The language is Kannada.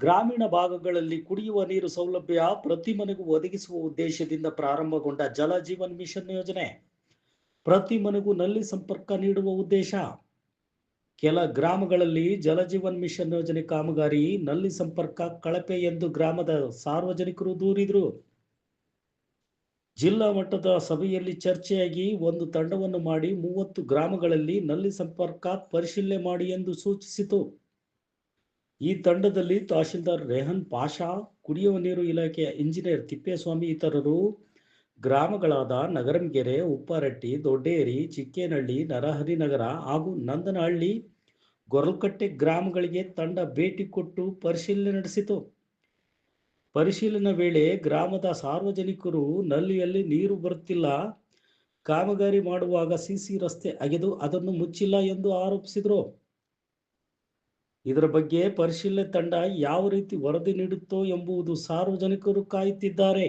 ಗ್ರಾಮೀಣ ಭಾಗಗಳಲ್ಲಿ ಕುಡಿಯುವ ನೀರು ಸೌಲಭ್ಯ ಪ್ರತಿ ಮನೆಗೂ ಒದಗಿಸುವ ಉದ್ದೇಶದಿಂದ ಪ್ರಾರಂಭಗೊಂಡ ಜಲ ಜೀವನ್ ಮಿಷನ್ ಯೋಜನೆ. ಪ್ರತಿ ಮನೆಗೂ ನಲ್ಲಿ ಸಂಪರ್ಕ ನೀಡುವ ಉದ್ದೇಶ. ಕೆಲ ಗ್ರಾಮಗಳಲ್ಲಿ ಜಲಜೀವನ್ ಮಿಷನ್ ಯೋಜನೆ ಕಾಮಗಾರಿ ನಲ್ಲಿ ಸಂಪರ್ಕ ಕಳಪೆ ಎಂದು ಗ್ರಾಮದ ಸಾರ್ವಜನಿಕರು ದೂರಿದರು. ಜಿಲ್ಲಾ ಮಟ್ಟದ ಸಭೆಯಲ್ಲಿ ಚರ್ಚೆಯಾಗಿ ಒಂದು ತಂಡವನ್ನು ಮಾಡಿ ಮೂವತ್ತು ಗ್ರಾಮಗಳಲ್ಲಿ ನಲ್ಲಿ ಸಂಪರ್ಕ ಪರಿಶೀಲನೆ ಮಾಡಿ ಎಂದು ಸೂಚಿಸಿತು. ಈ ತಂಡದಲ್ಲಿ ತಹಶೀಲ್ದಾರ್ ರೆಹನ್ ಪಾಷಾ, ಕುಡಿಯುವ ನೀರು ಇಲಾಖೆಯ ಇಂಜಿನಿಯರ್ ತಿಪ್ಪೇಸ್ವಾಮಿ ಇತರರು ಗ್ರಾಮಗಳಾದ ನಗರಂಗೆರೆ, ಉಪ್ಪಾರಟ್ಟಿ, ದೊಡ್ಡೇರಿ, ಚಿಕ್ಕೇನಹಳ್ಳಿ ನರಹರಿನಗರ ಹಾಗೂ ನಂದನಹಳ್ಳಿ, ಗೊರಲ್ಕಟ್ಟೆ ಗ್ರಾಮಗಳಿಗೆ ತಂಡ ಭೇಟಿ ಕೊಟ್ಟು ಪರಿಶೀಲನೆ ನಡೆಸಿತು. ಪರಿಶೀಲನೆ ವೇಳೆ ಗ್ರಾಮದ ಸಾರ್ವಜನಿಕರು ನಲ್ಲಿಯಲ್ಲಿ ನೀರು ಬರುತ್ತಿಲ್ಲ, ಕಾಮಗಾರಿ ಮಾಡುವಾಗ ಸಿಸಿ ರಸ್ತೆ ಅಗೆದು ಅದನ್ನು ಮುಚ್ಚಿಲ್ಲ ಎಂದು ಆರೋಪಿಸಿದರು. ಇದರ ಬಗ್ಗೆ ಪರಿಶೀಲನೆ ತಂಡ ಯಾವ ರೀತಿ ವರದಿ ನೀಡುತ್ತೋ ಎಂಬುವುದು ಸಾರ್ವಜನಿಕರು ಕಾಯುತ್ತಿದ್ದಾರೆ.